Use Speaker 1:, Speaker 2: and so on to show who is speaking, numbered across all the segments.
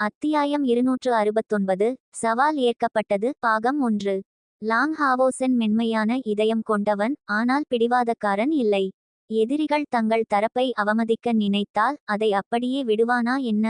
Speaker 1: அத்தியாயம் இருநூற்று அறுபத்தொன்பது சவால் ஏற்கப்பட்டது பாகம் ஒன்று. லாங் ஹாவோசென் மென்மையான இதயம் கொண்டவன் ஆனால் பிடிவாதக்காரன் இல்லை. எதிரிகள் தங்கள் தரப்பை அவமதிக்க நினைத்தால் அதை அப்படியே விடுவானா என்ன?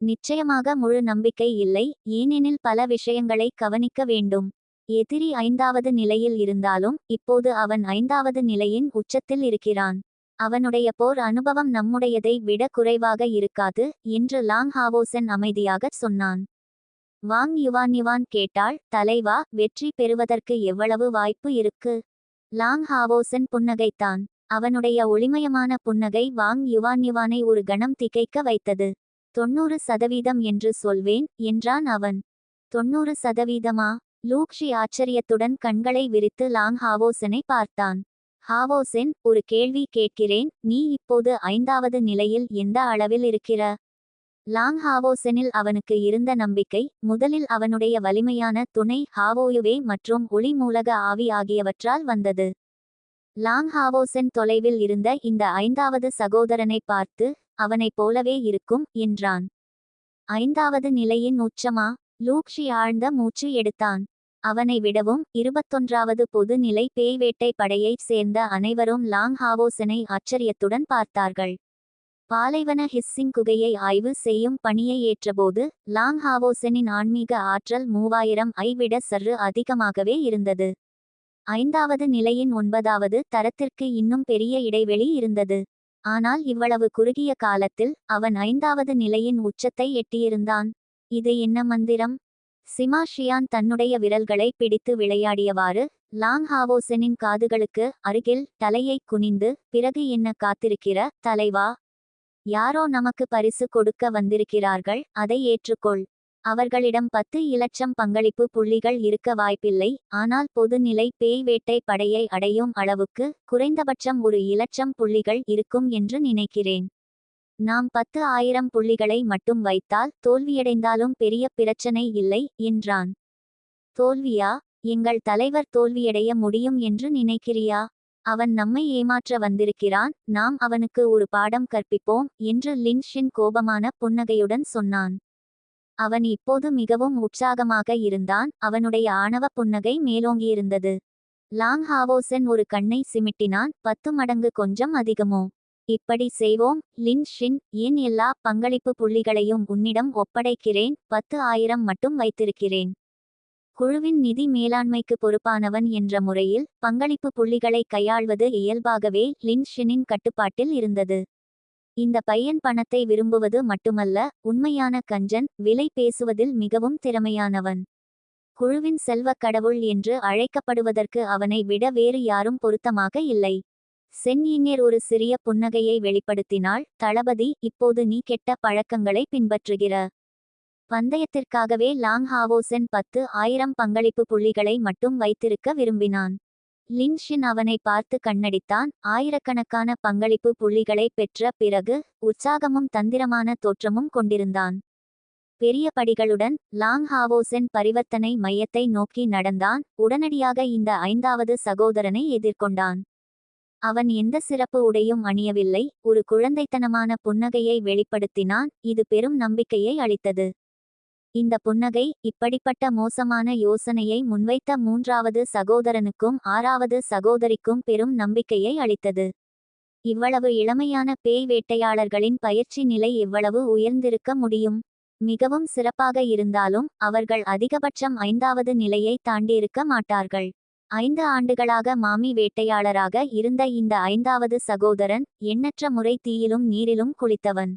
Speaker 1: நிச்சயமாக முழு நம்பிக்கை இல்லை ஏனெனில் பல விஷயங்களை கவனிக்க வேண்டும். எதிரி ஐந்தாவது நிலையில் இருந்தாலும் இப்போது அவன் ஐந்தாவது நிலையின் உச்சத்தில் இருக்கிறான். அவனுடைய போர் அனுபவம் நம்முடையதை விட குறைவாக இருக்காது என்று லாங் ஹாவோசன் அமைதியாகச் சொன்னான். வாங் யுவான் யுவான் கேட்டாள் தலைவா வெற்றி பெறுவதற்கு எவ்வளவு வாய்ப்பு இருக்கு? லாங் ஹாவோசன் புன்னகைத்தான். அவனுடைய ஒளிமயமான புன்னகை வாங் யுவான் யுவானை ஒரு கணம் திகைக்க வைத்தது. தொண்ணூறு சதவீதம் என்று சொல்வேன் என்றான் அவன். தொண்ணூறு சதவீதமா? லூக்ஷி ஆச்சரியத்துடன் கண்களை விரித்து லாங் ஹாவோசனை பார்த்தான். ஹாவோசென் ஒரு கேள்வி கேட்கிறேன் நீ இப்போது ஐந்தாவது நிலையில் எந்த அளவில் இருக்கிற? லாங் ஹாவோசெனில் அவனுக்கு இருந்த நம்பிக்கை முதலில் அவனுடைய வலிமையான துணை ஹாவோயுவே மற்றும் ஒளி மூலக ஆவி ஆகியவற்றால் வந்தது. லாங் ஹாவோசென் தொலைவில் இருந்த இந்த ஐந்தாவது சகோதரனை பார்த்து அவனைப் போலவே இருக்கும் என்றான். ஐந்தாவது நிலையின் உச்சமா? லூக்ஷி ஆழ்ந்த மூச்சு எடுத்தான். அவனை விடவும் இருபத்தொன்றாவது பொதுநிலை பேய்வேட்டை படையைச் சேர்ந்த அனைவரும் லாங் ஹாவோசனை ஆச்சரியத்துடன் பார்த்தார்கள். பாலைவன ஹிஸ்ஸிங் குகையை ஆய்வு செய்யும் பணியை ஏற்றபோது லாங் ஹாவோசனின் ஆன்மீக ஆற்றல் மூவாயிரம் ஐ விட சற்று அதிகமாகவே இருந்தது. ஐந்தாவது நிலையின் ஒன்பதாவது தரத்திற்கு இன்னும் பெரிய இடைவெளி இருந்தது. ஆனால் இவ்வளவு குறுகிய காலத்தில் அவன் ஐந்தாவது நிலையின் உச்சத்தை எட்டியிருந்தான். இது என்ன மந்திரம்? சிமா ஷியான் தன்னுடைய விரல்களை பிடித்து விளையாடியவாறு லாங் ஹாவோசனின் காதுகளுக்கு அருகில் தலையை குனிந்து பிறகு என்ன காத்திருக்கிற தலைவா? யாரோ நமக்கு பரிசு கொடுக்க வந்திருக்கிறார்கள் அதை ஏற்றுக்கொள். அவர்களிடம் பத்து இலட்சம் பங்களிப்பு புள்ளிகள் இருக்க வாய்ப்பில்லை ஆனால் பொதுநிலை பேய் வேட்டை படையை அடையும் அளவுக்கு குறைந்தபட்சம் ஒரு இலட்சம் புள்ளிகள் இருக்கும் என்று நினைக்கிறேன். நாம் பத்து ஆயிரம் புள்ளிகளை மட்டும் வைத்தால் தோல்வியடைந்தாலும் பெரிய பிரச்சனை இல்லை என்றான். தோல்வியா? எங்கள் தலைவர் தோல்வியடைய முடியும் என்று நினைக்கிறியா? அவன் நம்மை ஏமாற்ற வந்திருக்கிறான் நாம் அவனுக்கு ஒரு பாடம் கற்பிப்போம் என்று லின்ஷின் கோபமான புன்னகையுடன் சொன்னான். அவன் இப்போது மிகவும் உற்சாகமாக இருந்தான் அவனுடைய ஆணவ புன்னகை மேலோங்கியிருந்தது. லாங் ஹாவோசன் ஒரு கண்ணை சிமிட்டினான் பத்து மடங்கு கொஞ்சம் அதிகமோ? இப்படி செய்வோம். லின் ஷின் ஏன் எல்லா பங்களிப்பு புள்ளிகளையும் உன்னிடம் ஒப்படைக்கிறேன். பத்து ஆயிரம் மட்டும் வைத்திருக்கிறேன். குழுவின் நிதி மேலாண்மைக்கு பொறுப்பானவன் என்ற முறையில் பங்களிப்பு புள்ளிகளை கையாள்வது இயல்பாகவே லின்ஷினின் கட்டுப்பாட்டில் இருந்தது. இந்த பையன் பணத்தை விரும்புவது மட்டுமல்ல உண்மையான கஞ்சன் விலை பேசுவதில் மிகவும் திறமையானவன். குழுவின் செல்வக் கடவுள் என்று அழைக்கப்படுவதற்கு அவனை விட வேறு யாரும் பொருத்தமாக இல்லை. சென்யினியர் ஒரு சிறிய புன்னகையை வெளிப்படுத்தினாள் தளபதி இப்போது நீ கெட்ட பழக்கங்களை பின்பற்றுகிற. பந்தயத்திற்காகவே லாங் ஹாவோசென் பத்து ஆயிரம் பங்களிப்பு புள்ளிகளை மட்டும் வைத்திருக்க விரும்பினான். லின்ஷின் அவனை பார்த்து கண்ணடித்தான் ஆயிரக்கணக்கான பங்களிப்பு புள்ளிகளை பெற்ற பிறகு உற்சாகமும் தந்திரமான தோற்றமும் கொண்டிருந்தான். பெரிய படிகளுடன் லாங் ஹாவோசென் பரிவர்த்தனை மையத்தை நோக்கி நடந்தான் உடனடியாக இந்த ஐந்தாவது சகோதரனை எதிர்கொண்டான். அவன் எந்த சிறப்பு உடையும் அணியவில்லை ஒரு குழந்தைத்தனமான புன்னகையை வெளிப்படுத்தினான் இது பெரும் நம்பிக்கையை அளித்தது. இந்த புன்னகை இப்படிப்பட்ட மோசமான யோசனையை முன்வைத்த மூன்றாவது சகோதரனுக்கும் ஆறாவது சகோதரிக்கும் பெரும் நம்பிக்கையை அளித்தது. இவ்வளவு இளமையான பேய் வேட்டையாளர்களின் பயிற்சி நிலை எவ்வளவு உயர்ந்திருக்க முடியும்? மிகவும் சிறப்பாக இருந்தாலும் அவர்கள் அதிகபட்சம் ஐந்தாவது நிலையை தாண்டியிருக்க மாட்டார்கள். ஐந்து ஆண்டுகளாக மாமி வேட்டையாளராக இருந்த இந்த ஐந்தாவது சகோதரன் எண்ணற்ற முறை தீயிலும் நீரிலும் குளித்தவன்.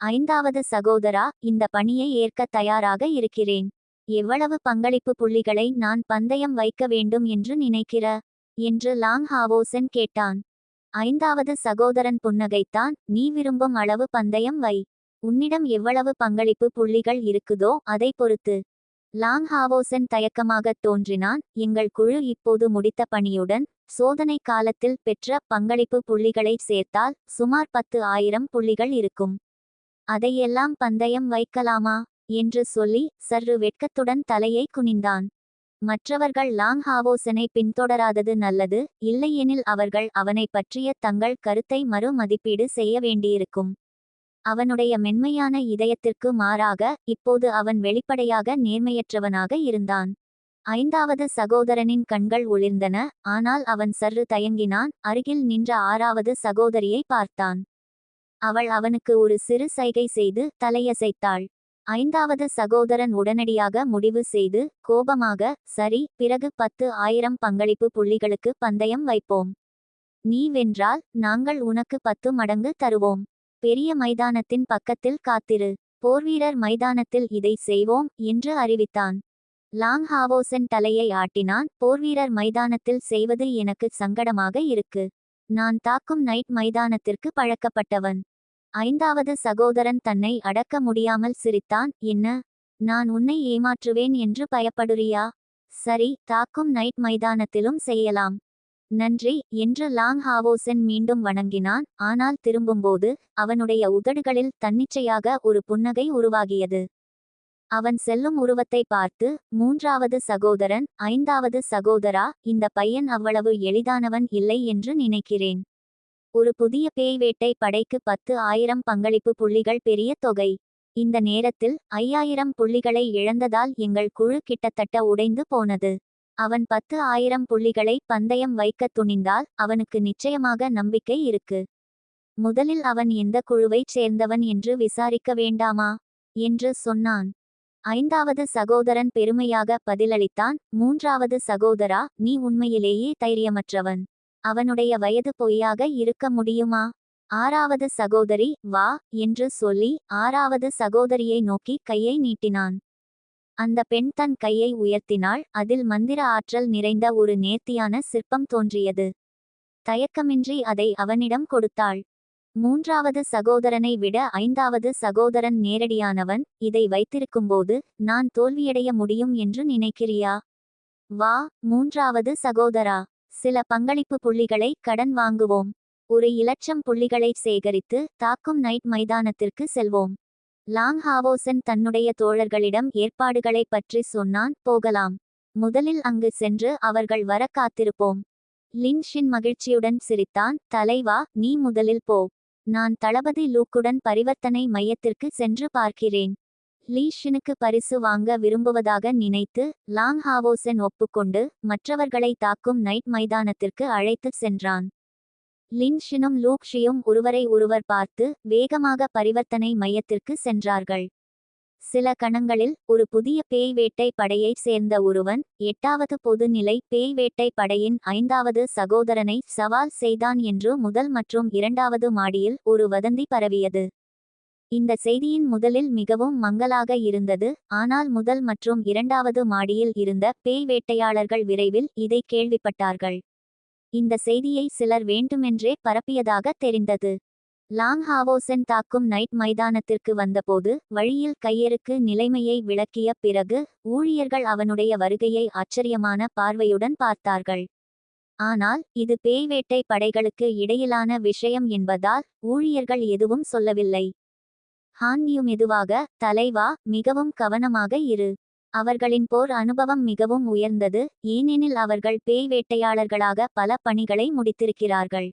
Speaker 1: ஐந்தாவது சகோதரா இந்த பணியை ஏற்க தயாராக இருக்கிறேன். எவ்வளவு பங்களிப்பு புள்ளிகளை நான் பந்தயம் வைக்க வேண்டும் என்று நினைக்கிற? என்று லாங் ஹாவோசன் கேட்டான். ஐந்தாவது சகோதரன் புன்னகைத்தான் நீ விரும்பும் அளவு பந்தயம் வை. உன்னிடம் எவ்வளவு பங்களிப்பு புள்ளிகள் இருக்குதோ அதை பொறுத்து. லாங் ஹாவோசன் தயக்கமாகத் தோன்றினான். எங்கள் குழு இப்போது முடித்த பணியுடன் சோதனை காலத்தில் பெற்ற பங்களிப்பு புள்ளிகளை சேர்த்தால் சுமார் பத்து ஆயிரம் புள்ளிகள் இருக்கும். அதையெல்லாம் பந்தயம் வைக்கலாமா? என்று சொல்லி சற்று வெட்கத்துடன் தலையை குனிந்தான். மற்றவர்கள் லாங் ஹாவோசனை பின்தொடராதது நல்லது இல்லையெனில் அவர்கள் அவனை பற்றிய தங்கள் கருத்தை மறு மதிப்பீடு செய்ய வேண்டியிருக்கும். அவனுடைய மென்மையான இதயத்திற்கு மாறாக இப்போது அவன் வெளிப்படையாக நேர்மையற்றவனாக இருந்தான். ஐந்தாவது சகோதரனின் கண்கள் ஒளிர்ந்தன ஆனால் அவன் சற்று தயங்கினான் அருகில் நின்ற ஆறாவது சகோதரியை பார்த்தான். அவள் அவனுக்கு ஒரு சிறு சைகை செய்து தலையசைத்தாள். ஐந்தாவது சகோதரன் உடனடியாக முடிவு செய்து கோபமாக சரி பிறகு பத்து ஆயிரம் பங்களிப்பு புள்ளிகளுக்கு பந்தயம் வைப்போம். நீ வென்றால் நாங்கள் உனக்கு பத்து மடங்கு தருவோம். பெரிய மைதானத்தின் பக்கத்தில் காத்திரு. போர்வீரர் மைதானத்தில் இதை செய்வோம் என்று அறிவித்தான். லாங் ஹாவோசன் தலையை ஆட்டினான். போர்வீரர் மைதானத்தில் செய்வது எனக்கு சங்கடமாக இருக்கு. நான் தாக்கும் நைட் மைதானத்திற்கு பழக்கப்பட்டவன். ஐந்தாவது சகோதரன் தன்னை அடக்க முடியாமல் சிரித்தான். என்ன? நான் உன்னை ஏமாற்றுவேன் என்று பயப்படுறியா? சரி தாக்கும் நைட் மைதானத்திலும் செய்யலாம். நன்றி என்று லாங் ஹாவோசன் மீண்டும் வணங்கினான். ஆனால் திரும்பும்போது அவனுடைய உதடுகளில் தன்னிச்சையாக ஒரு புன்னகை உருவாகியது. அவன் செல்லும் உருவத்தை பார்த்து மூன்றாவது சகோதரன் ஐந்தாவது சகோதரா இந்த பையன் அவ்வளவு எளிதானவன் இல்லை என்று நினைக்கிறேன். ஒரு புதிய பேய் வேட்டை படைக்கு பத்து ஆயிரம் பங்களிப்பு புள்ளிகள் பெரிய தொகை. இந்த நேரத்தில் ஐயாயிரம் புள்ளிகளை இழந்ததால் எங்கள் குழு கிட்டத்தட்ட உடைந்து போனது. அவன் பத்து ஆயிரம் புள்ளிகளை பந்தயம் வைக்க துணிந்தால் அவனுக்கு நிச்சயமாக நம்பிக்கை இருக்கு. முதலில் அவன் எந்த குழுவைச் சேர்ந்தவன் என்று விசாரிக்க வேண்டாமா? என்று சொன்னான். ஐந்தாவது சகோதரன் பெருமையாக பதிலளித்தான். மூன்றாவது சகோதரா நீ உண்மையிலேயே தைரியமற்றவன். அவனுடைய வயது பொய்யாக இருக்க முடியுமா? ஆறாவது சகோதரி வா என்று சொல்லி ஆறாவது சகோதரியை நோக்கி கையை நீட்டினான். அந்த பெண் தன் கையை உயர்த்தினாள். அதில் மந்திர ஆற்றல் நிறைந்த ஒரு நேர்த்தியான சிற்பம் தோன்றியது. தயக்கமின்றி அதை அவனிடம் கொடுத்தாள். மூன்றாவது சகோதரனை விட ஐந்தாவது சகோதரன் நேரடியானவன். இதை வைத்திருக்கும்போது நான் தோல்வியடைய முடியும் என்று நினைக்கிறியா? வா மூன்றாவது சகோதரா. சில பங்களிப்பு புள்ளிகளை கடன் வாங்குவோம். ஒரு இலட்சம் புள்ளிகளை சேகரித்து தாக்கும் நைட் மைதானத்திற்கு செல்வோம். லாங் ஹாவோசன் தன்னுடைய தோழர்களிடம் ஏற்பாடுகளை பற்றி சொன்னான் போகலாம். முதலில் அங்கு சென்று அவர்கள் வர காத்திருப்போம். லின்ஷின் மகிழ்ச்சியுடன் சிரித்தான் தலைவா நீ முதலில் போ. நான் தளபதி லூக்குடன் பரிவர்த்தனை மையத்திற்கு சென்று பார்க்கிறேன். லீஷினுக்கு பரிசு வாங்க விரும்புவதாக நினைத்து லாங் ஹாவோசன் ஒப்புக்கொண்டு மற்றவர்களை தாக்கும் நைட் மைதானத்திற்கு அழைத்துச் சென்றான். லின்ஷினும் லூக்ஷியும் ஒருவரை ஒருவர் பார்த்து வேகமாக பரிவர்த்தனை மையத்திற்கு சென்றார்கள். சில கணங்களில் ஒரு புதிய பேய் வேட்டை படையைச் சேர்ந்த ஒருவன் எட்டாவது பொதுநிலை பேய் வேட்டை படையின் ஐந்தாவது சகோதரனை சவால் செய்தான் என்று முதல் மற்றும் இரண்டாவது மாடியில் ஒரு வதந்தி பரவியது. இந்த செய்தியின் முதலில் மிகவும் மங்கலாக இருந்தது ஆனால் முதல் மற்றும் இரண்டாவது மாடியில் இருந்த பேய் வேட்டையாளர்கள் விரைவில் இதை கேள்விப்பட்டார்கள். இந்த செய்தியை சிலர் வேண்டுமென்றே பரப்பியதாக தெரிந்தது. லாங் ஹாவோசன் தாக்கும் நைட் மைதானத்திற்கு வந்தபோது வழியில் கையருக்கு நிலைமையை விளக்கிய பிறகு ஊழியர்கள் அவனுடைய வருகையை ஆச்சரியமான பார்வையுடன் பார்த்தார்கள். ஆனால் இது பேய்வேட்டை படைகளுக்கு இடையிலான விஷயம் என்பதால் ஊழியர்கள் எதுவும் சொல்லவில்லை. ஹான்யூ மெதுவாக தலைவா மிகவும் கவனமாக இரு. அவர்களின் போர் அனுபவம் மிகவும் உயர்ந்தது ஏனெனில் அவர்கள் பேய் வேட்டையாளர்களாக பல பணிகளை முடித்திருக்கிறார்கள்.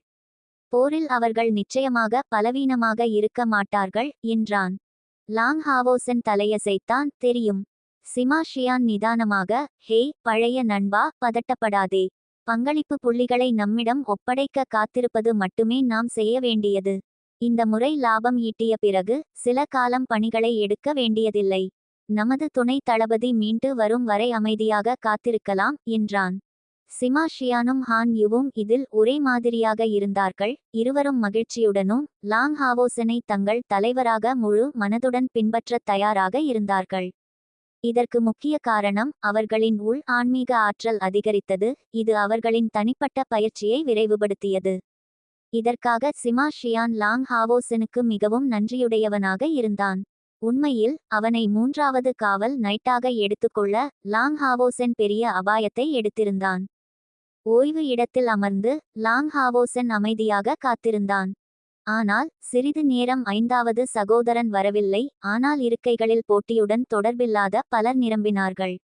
Speaker 1: போரில் அவர்கள் நிச்சயமாக பலவீனமாக இருக்க மாட்டார்கள் என்றான். லாங் ஹாவோசன் தலையசைத்தான் தெரியும். சிமாஷியான் நிதானமாக ஹே பழைய நண்பா பதட்டப்படாதே. பங்களிப்பு புள்ளிகளை நம்மிடம் ஒப்படைக்க காத்திருப்பது மட்டுமே நாம் செய்ய வேண்டியது. இந்த முறை லாபம் ஈட்டிய பிறகு சில காலம் பணிகளை எடுக்க வேண்டியதில்லை. நமது துணை தளபதி மீண்டு வரும் வரை அமைதியாக காத்திருக்கலாம் என்றான். சிமாஷியானும் ஹான் யுவும் இதில் ஒரே மாதிரியாக இருந்தார்கள் இருவரும் மகிழ்ச்சியுடனும் லாங் ஹாவோசனை தங்கள் தலைவராக முழு மனதுடன் பின்பற்ற தயாராக இருந்தார்கள். இதற்கு முக்கிய காரணம் அவர்களின் உள் ஆன்மீக ஆற்றல் அதிகரித்தது இது அவர்களின் தனிப்பட்ட பயிற்சியை விரைவுபடுத்தியது. இதற்காக சிமா ஷியான் லாங் ஹாவோசனுக்கு மிகவும் நன்றியுடையவனாக இருந்தான். உண்மையில் அவனை மூன்றாவது காவல் நைட்டாக எடுத்துக்கொள்ள லாங் ஹாவோசன் பெரிய அபாயத்தை எடுத்திருந்தான். ஓய்வு இடத்தில் அமர்ந்து லாங் ஹாவோசன் அமைதியாக காத்திருந்தான். ஆனால் சிறிது நேரம் ஐந்தாவது சகோதரன் வரவில்லை ஆனால் இருக்கைகளில் போட்டியுடன் தொடர்பில்லாத பலர் நிரம்பினார்கள்.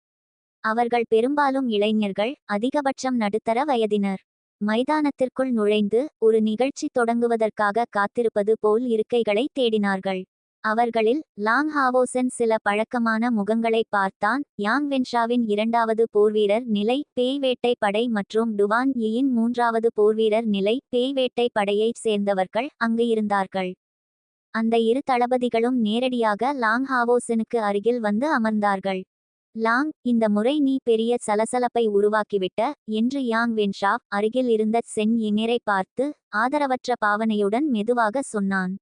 Speaker 1: அவர்கள் பெரும்பாலும் இளைஞர்கள் அதிகபட்சம் நடுத்தர வயதினர். மைதானத்திற்குள் நுழைந்து ஒரு நிகழ்ச்சி தொடங்குவதற்காக காத்திருப்பது போல் இருக்கைகளை தேடினார்கள். அவர்களில் லாங் ஹாவோசன் சில பழக்கமான முகங்களை பார்த்தான். யாங் வென்ஷாவின் இரண்டாவது போர்வீரர் நிலை பேய் வேட்டை படை மற்றும் டுவான் யியின் மூன்றாவது போர்வீரர் நிலை பேய் வேட்டை படையைச் சேர்ந்தவர்கள் அங்கு இருந்தார்கள். அந்த இரு தளபதிகளும் நேரடியாக லாங் ஹாவோசனுக்கு அருகில் வந்து அமர்ந்தார்கள். லாங் இந்த முறை நீ பெரிய சலசலப்பை உருவாக்கிவிட்ட என்று யாங் வென்ஷாவ் அருகில் இருந்த சென் இனரை பார்த்து ஆதரவற்ற பாவனையுடன் மெதுவாக சொன்னான்.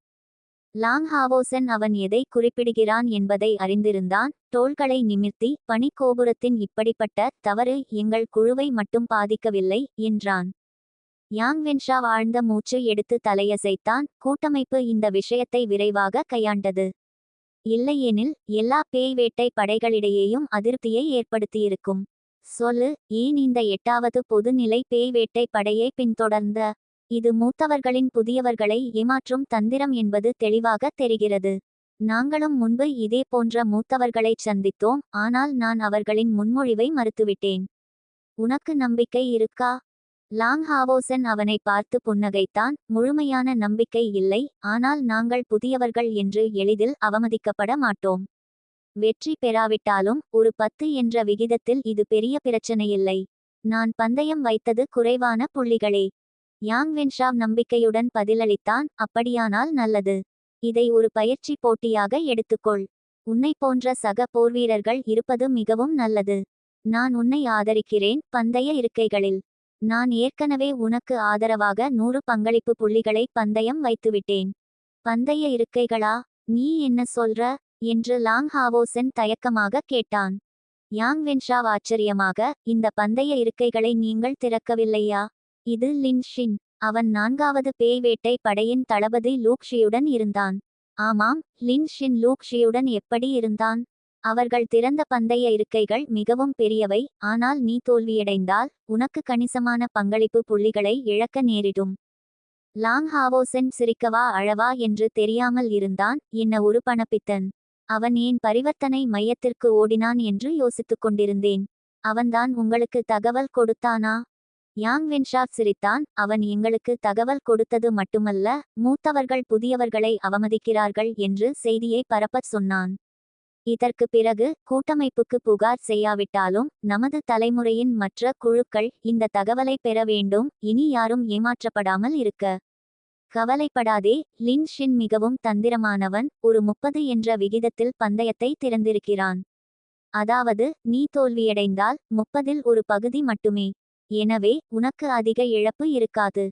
Speaker 1: லாங் ஹாவோசன் அவன் எதை குறிப்பிடுகிறான் என்பதை அறிந்திருந்தான். தோள்களை நிமிர்த்தி பனிக்கோபுரத்தின் இப்படிப்பட்ட தவறு எங்கள் குழுவை மட்டும் பாதிக்கவில்லை என்றான். யாங் வென்ஷா ஆழ்ந்த மூச்சு எடுத்து தலையசைத்தான். கூட்டமைப்பு இந்த விஷயத்தை விரைவாக கையாண்டது. இல்லையெனில் எல்லா பேய் வேட்டை படைகளிடையேயும் அதிருப்தியை ஏற்படுத்தியிருக்கும். சொல்லு ஏன் இந்த எட்டாவது பொதுநிலை பேய் வேட்டை படையை பின்தொடர்ந்த இது மூத்தவர்களின் புதியவர்களை ஏமாற்றும் தந்திரம் என்பது தெளிவாக தெரிகிறது. நாங்களும் முன்பு இதே போன்ற மூத்தவர்களைச் சந்தித்தோம் ஆனால் நான் அவர்களின் முன்மொழிவை மறுத்துவிட்டேன். உனக்கு நம்பிக்கை இருக்கா? லாங் ஹாவோசன் அவனை பார்த்து புன்னகைத்தான் முழுமையான நம்பிக்கை இல்லை ஆனால் நாங்கள் புதியவர்கள் என்று எளிதில் அவமதிக்கப்பட மாட்டோம். வெற்றி பெறாவிட்டாலும் ஒரு பத்து என்ற விகிதத்தில் இது பெரிய பிரச்சனையில்லை. நான் பந்தயம் வைத்தது குறைவான புள்ளிகளே. யாங் வென்ஷாவ் நம்பிக்கையுடன் பதிலளித்தான் அப்படியானால் நல்லது. இதை ஒரு பயிற்சி போட்டியாக எடுத்துக்கொள். உன்னை போன்ற சக போர்வீரர்கள் இருப்பது மிகவும் நல்லது. நான் உன்னை ஆதரிக்கிறேன் பந்தய இருக்கைகளில். நான் ஏற்கனவே உனக்கு ஆதரவாக நூறு பங்களிப்பு புள்ளிகளை பந்தயம் வைத்துவிட்டேன். பந்தய இருக்கைகளா? நீ என்ன சொல்ற? என்று லாங் ஹாவோசன் தயக்கமாக கேட்டான். யாங் வென்ஷாவ் ஆச்சரியமாக இந்த பந்தய இருக்கைகளை நீங்கள் திறக்கவில்லையா? இது லின் ஷின். அவன் நான்காவது பேய் வேட்டை படையின் தளபதி லூக்ஷியுடன் இருந்தான். ஆமாம் லின் ஷின் லூக்ஷியுடன் எப்படி இருந்தான்? அவர்கள் திறந்த பந்தய இருக்கைகள் மிகவும் பெரியவை ஆனால் நீ தோல்வியடைந்தால் உனக்கு கணிசமான பங்களிப்பு புள்ளிகளை இழக்க நேரிடும். லாங் ஹாவோசென் சிரிக்கவா அழவா என்று தெரியாமல் இருந்தான் என்ன ஒரு பணப்பித்தன். அவன் ஏன் பரிவர்த்தனை மையத்திற்கு ஓடினான் என்று யோசித்துக் கொண்டிருந்தேன். அவன்தான் உங்களுக்கு தகவல் கொடுத்தானா? யாங் வென்ஷா சிரித்தான் அவன் எங்களுக்கு தகவல் கொடுத்தது மட்டுமல்ல மூத்தவர்கள் புதியவர்களை அவமதிக்கிறார்கள் என்று செய்தியை பரப்பச் சொன்னான். இதற்கு பிறகு கூட்டமைப்புக்கு புகார் செய்யாவிட்டாலும் நமது தலைமுறையின் மற்ற குழுக்கள் இந்த தகவலை பெற வேண்டும் இனி யாரும் ஏமாற்றப்படாமல் இருக்க. கவலைப்படாதே லின் ஷின் மிகவும் தந்திரமானவன் ஒரு முப்பது என்ற விகிதத்தில் பந்தயத்தை திறந்திருக்கிறான். அதாவது நீ தோல்வியடைந்தால் முப்பதில் ஒரு பகுதி மட்டுமே. எனவே உனக்கு அதிக இழப்பு இருக்காது.